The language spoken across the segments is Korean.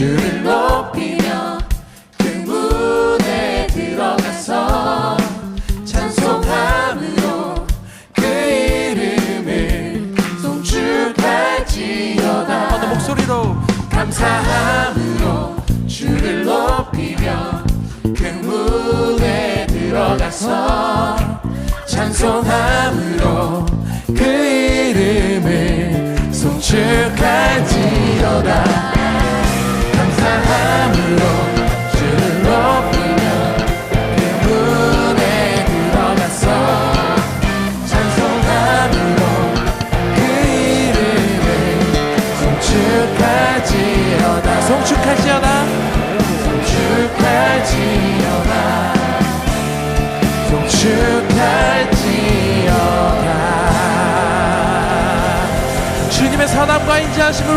you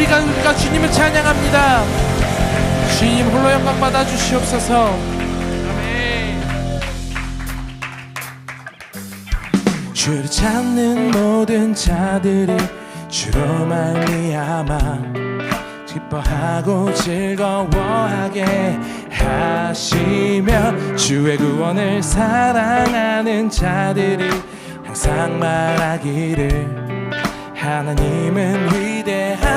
우리가 우리가 주님을 찬양합니다. 주님 홀로 영광 받아 주시옵소서. 주를 찾는 모든 자들이 주로 말미암아 기뻐하고 즐거워하게 하시며 주의 구원을 사랑하는 자들이 항상 말하기를 하나님은 위대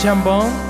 다시 한번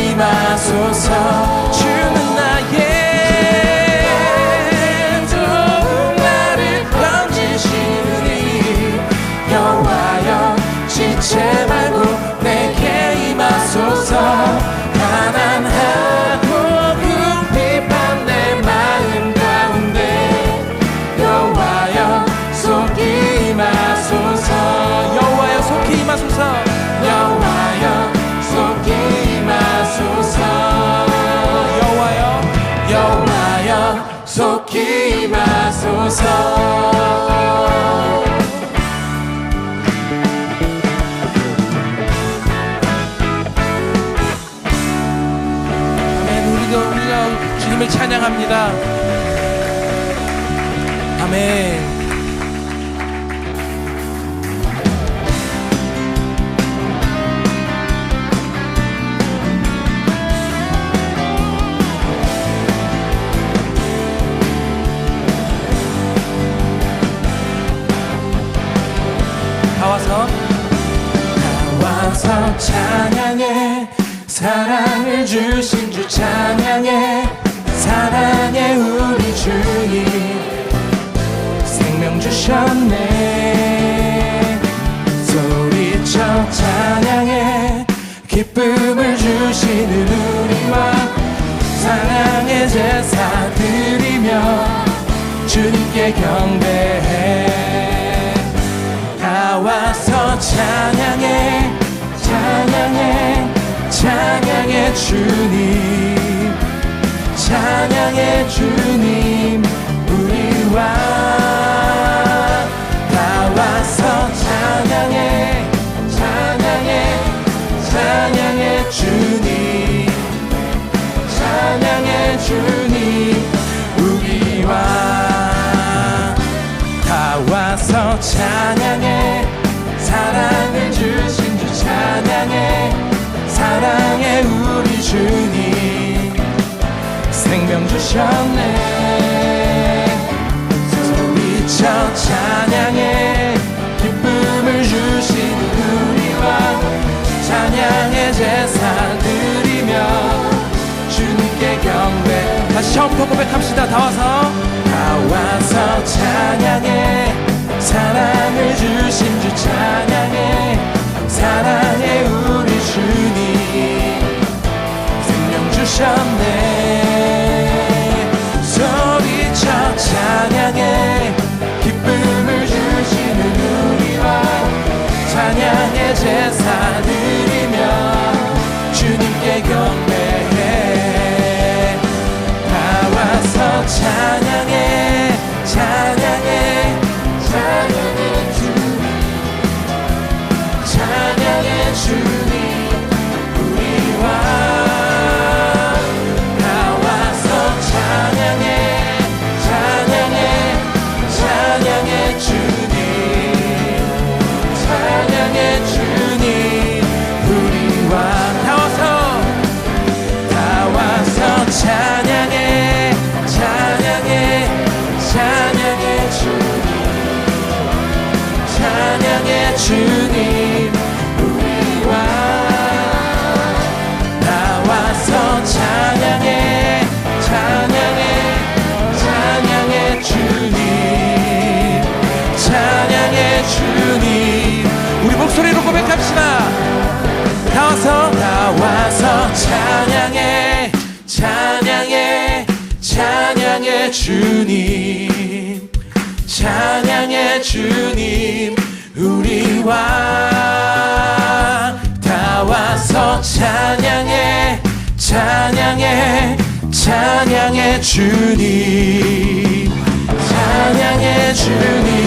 임하소서. 사랑을 주신 주 찬양해 사랑해 우리 주님 생명 주셨네. 소리쳐 찬양해 기쁨을 주시는 우리와 사랑의 제사 드리며 주님께 경배해. 다 와서 찬양해 찬양해 찬양 주님. 찬양해 주님 우리와 주님 생명 주셨네. 소리쳐 찬양해. 기쁨을 주신 우리와 찬양의 제사 드리며 주님께 경배. 다시 처음부터 고백합시다. 다 와서. 다 와서 찬양해. 사랑을 주신 주 찬양해. 사랑의 우 참네 소리쳐 찬양해. 기쁨을 주시는 우리와 찬양의 제사 드리며 주님께 경 주님 찬양해 주님 우리와 다 와서 찬양해 찬양해 찬양해 주님 찬양해 주님.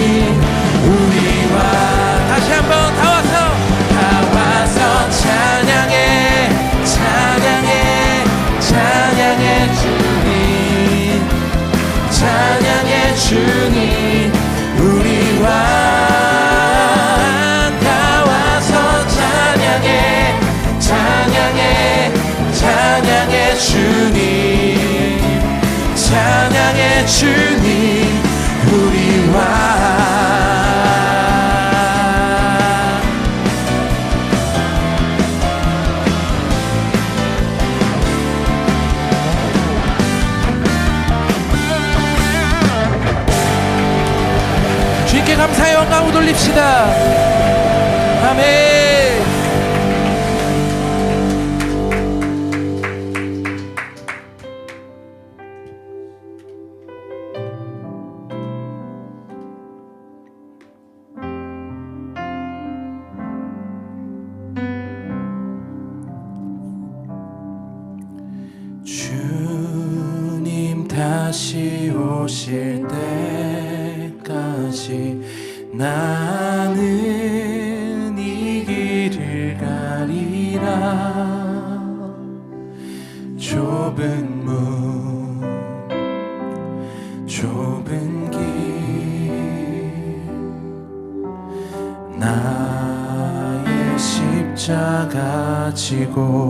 영광 돌립시다. 아멘. 다시 오실 때까지 나는 이 길을 가리라. 좁은 문 좁은 길. 나의 십자가 지고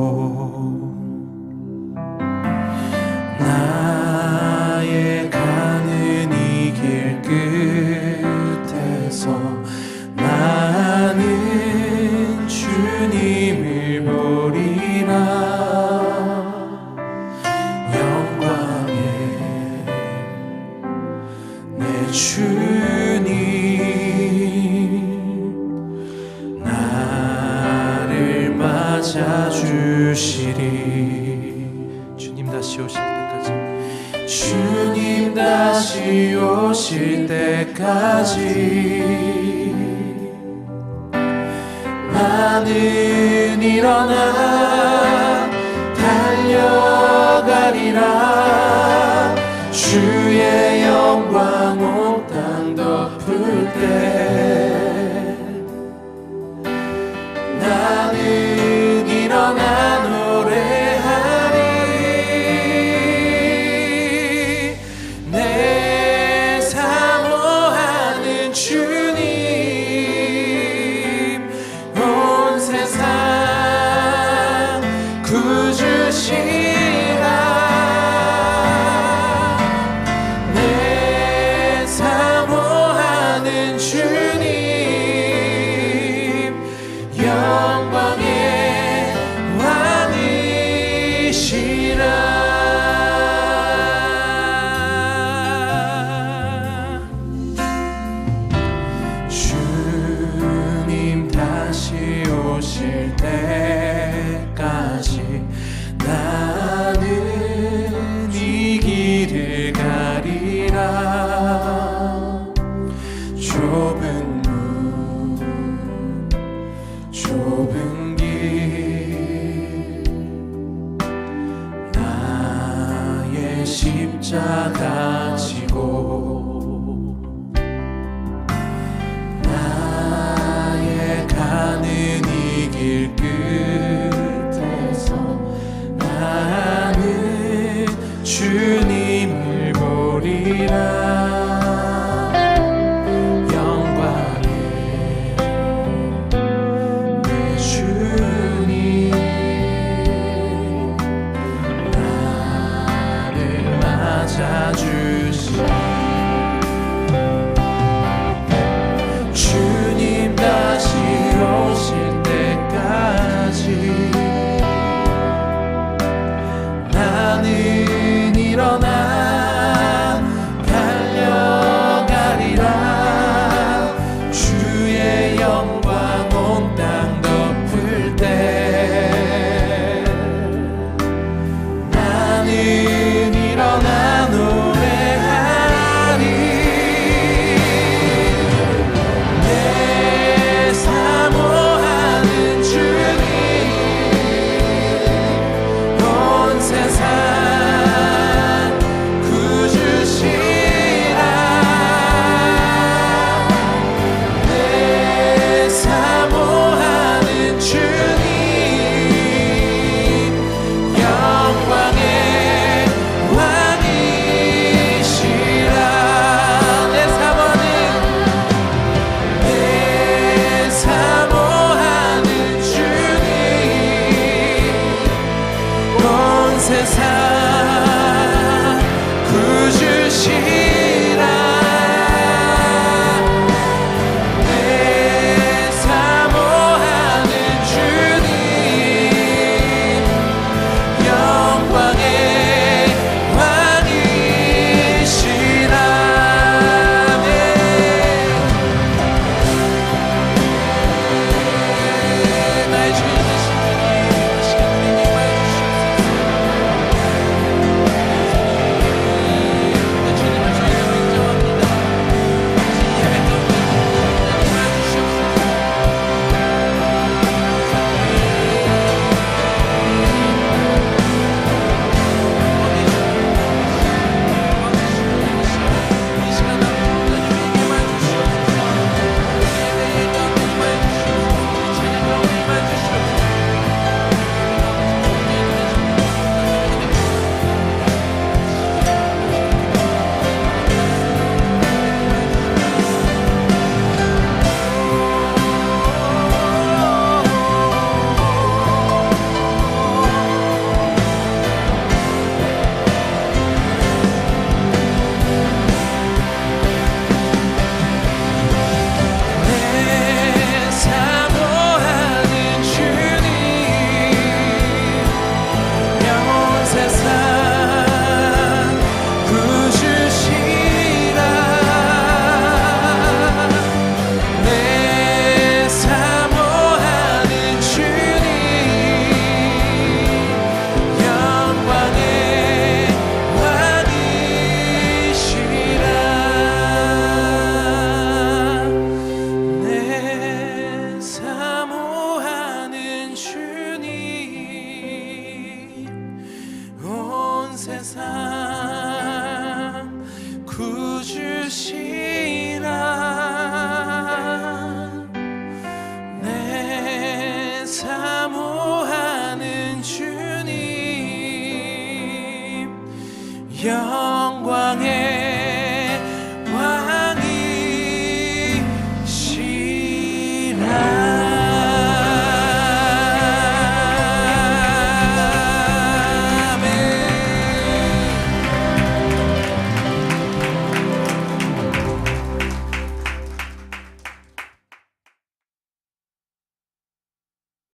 구주